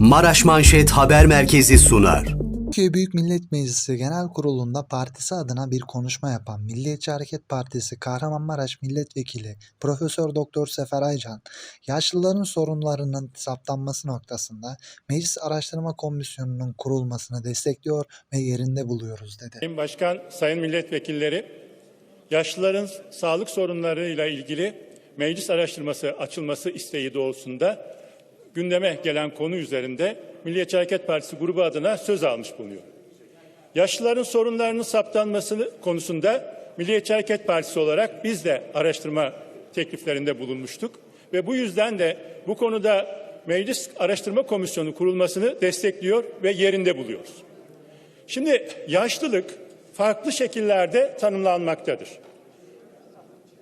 Maraş Manşet Haber Merkezi sunar. Türkiye Büyük Millet Meclisi Genel Kurulu'nda partisi adına bir konuşma yapan Milliyetçi Hareket Partisi Kahramanmaraş Milletvekili Profesör Doktor Sefer Aycan, yaşlıların sorunlarının saptanması noktasında Meclis Araştırma Komisyonu'nun kurulmasını destekliyor ve yerinde buluyoruz dedi. Sayın Başkan, sayın milletvekilleri, yaşlıların sağlık sorunlarıyla ilgili meclis araştırması açılması isteği doğrultusunda gündeme gelen konu üzerinde Milliyetçi Hareket Partisi grubu adına söz almış bulunuyor. Yaşlıların sorunlarının saptanması konusunda Milliyetçi Hareket Partisi olarak biz de araştırma tekliflerinde bulunmuştuk ve bu yüzden de bu konuda Meclis Araştırma Komisyonu kurulmasını destekliyor ve yerinde buluyoruz. Şimdi yaşlılık farklı şekillerde tanımlanmaktadır.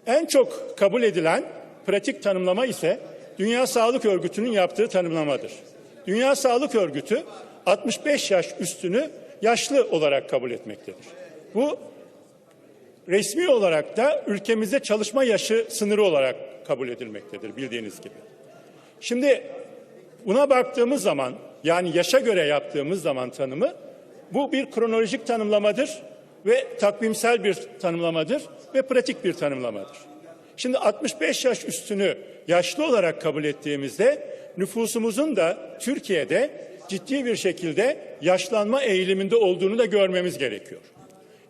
En çok kabul edilen pratik tanımlama ise Dünya Sağlık Örgütü'nün yaptığı tanımlamadır. Dünya Sağlık Örgütü 65 yaş üstünü yaşlı olarak kabul etmektedir. Bu resmi olarak da ülkemizde çalışma yaşı sınırı olarak kabul edilmektedir bildiğiniz gibi. Şimdi buna baktığımız zaman yani yaşa göre yaptığımız zaman tanımı bu bir kronolojik tanımlamadır ve takvimsel bir tanımlamadır ve pratik bir tanımlamadır. Şimdi 65 yaş üstünü yaşlı olarak kabul ettiğimizde nüfusumuzun da Türkiye'de ciddi bir şekilde yaşlanma eğiliminde olduğunu da görmemiz gerekiyor.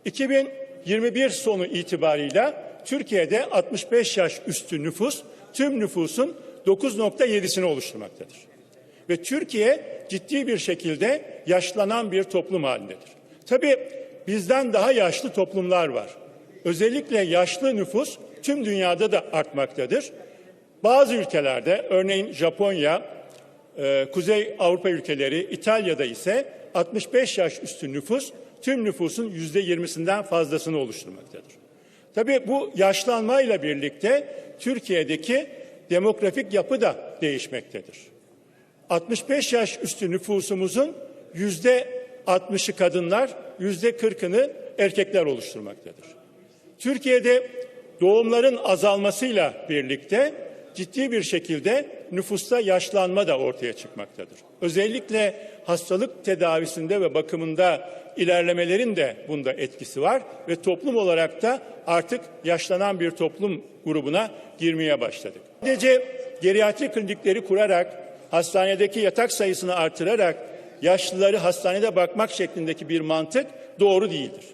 2021 sonu itibarıyla Türkiye'de 65 yaş üstü nüfus tüm nüfusun 9.7'sini oluşturmaktadır. Ve Türkiye ciddi bir şekilde yaşlanan bir toplum halindedir. Tabii bizden daha yaşlı toplumlar var. Özellikle yaşlı nüfus tüm dünyada da artmaktadır. Bazı ülkelerde örneğin Japonya, e, Kuzey Avrupa ülkeleri, İtalya'da ise 65 yaş üstü nüfus tüm nüfusun yüzde yirmisinden fazlasını oluşturmaktadır. Tabii bu yaşlanmayla birlikte Türkiye'deki demografik yapı da değişmektedir. 65 yaş üstü nüfusumuzun yüzde 60'ı kadınlar, yüzde 40'ını erkekler oluşturmaktadır. Türkiye'de doğumların azalmasıyla birlikte ciddi bir şekilde nüfusta yaşlanma da ortaya çıkmaktadır. Özellikle hastalık tedavisinde ve bakımında ilerlemelerin de bunda etkisi var ve toplum olarak da artık yaşlanan bir toplum grubuna girmeye başladık. Sadece geriatri klinikleri kurarak, hastanedeki yatak sayısını artırarak yaşlıları hastanede bakmak şeklindeki bir mantık doğru değildir.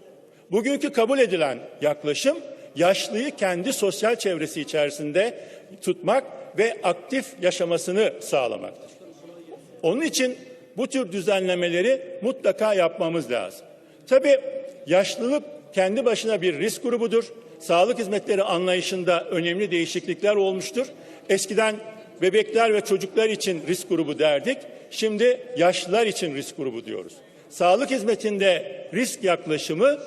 Bugünkü kabul edilen yaklaşım yaşlıyı kendi sosyal çevresi içerisinde tutmak ve aktif yaşamasını sağlamaktır. Onun için bu tür düzenlemeleri mutlaka yapmamız lazım. Tabii yaşlılık kendi başına bir risk grubudur. Sağlık hizmetleri anlayışında önemli değişiklikler olmuştur. Eskiden bebekler ve çocuklar için risk grubu derdik. Şimdi yaşlılar için risk grubu diyoruz. Sağlık hizmetinde risk yaklaşımı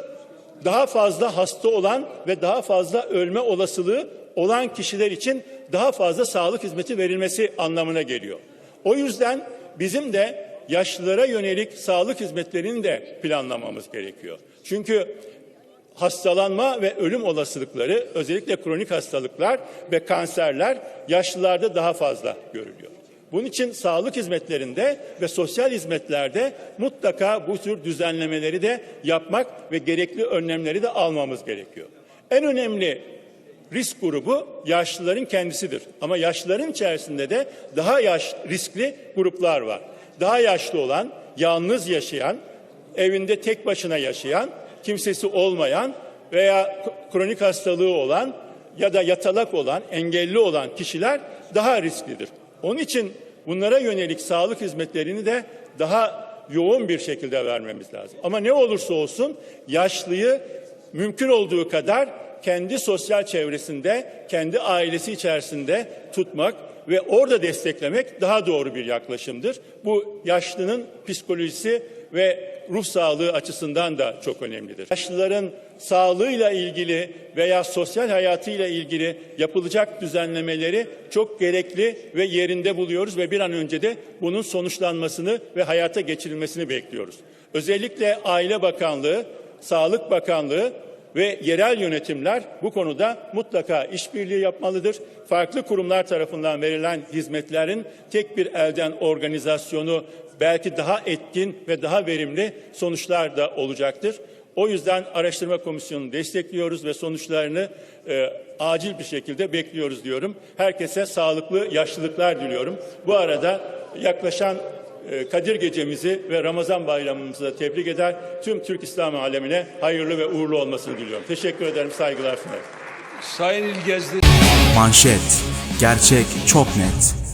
daha fazla hasta olan ve daha fazla ölme olasılığı olan kişiler için daha fazla sağlık hizmeti verilmesi anlamına geliyor. O yüzden bizim de yaşlılara yönelik sağlık hizmetlerini de planlamamız gerekiyor. Çünkü hastalanma ve ölüm olasılıkları özellikle kronik hastalıklar ve kanserler yaşlılarda daha fazla görülüyor. Bunun için sağlık hizmetlerinde ve sosyal hizmetlerde mutlaka bu tür düzenlemeleri de yapmak ve gerekli önlemleri de almamız gerekiyor. En önemli risk grubu yaşlıların kendisidir. Ama yaşlıların içerisinde de daha yaş riskli gruplar var. Daha yaşlı olan, yalnız yaşayan, evinde tek başına yaşayan, kimsesi olmayan veya kronik hastalığı olan ya da yatalak olan, engelli olan kişiler daha risklidir. Onun için bunlara yönelik sağlık hizmetlerini de daha yoğun bir şekilde vermemiz lazım. Ama ne olursa olsun yaşlıyı mümkün olduğu kadar kendi sosyal çevresinde, kendi ailesi içerisinde tutmak ve orada desteklemek daha doğru bir yaklaşımdır. Bu yaşlının psikolojisi ve ruh sağlığı açısından da çok önemlidir. Yaşlıların sağlığıyla ilgili veya sosyal hayatıyla ilgili yapılacak düzenlemeleri çok gerekli ve yerinde buluyoruz ve bir an önce de bunun sonuçlanmasını ve hayata geçirilmesini bekliyoruz. Özellikle Aile Bakanlığı, Sağlık Bakanlığı ve yerel yönetimler bu konuda mutlaka işbirliği yapmalıdır. Farklı kurumlar tarafından verilen hizmetlerin tek bir elden organizasyonu belki daha etkin ve daha verimli sonuçlar da olacaktır. O yüzden araştırma komisyonunu destekliyoruz ve sonuçlarını e, acil bir şekilde bekliyoruz diyorum. Herkese sağlıklı yaşlılıklar diliyorum. Bu arada yaklaşan Kadir Gecemizi ve Ramazan bayramımızı da tebrik eder. Tüm Türk İslam alemine hayırlı ve uğurlu olmasını diliyorum. Teşekkür ederim, saygılar sunarım. Sayın İl Gezdi Manşet. Gerçek çok net.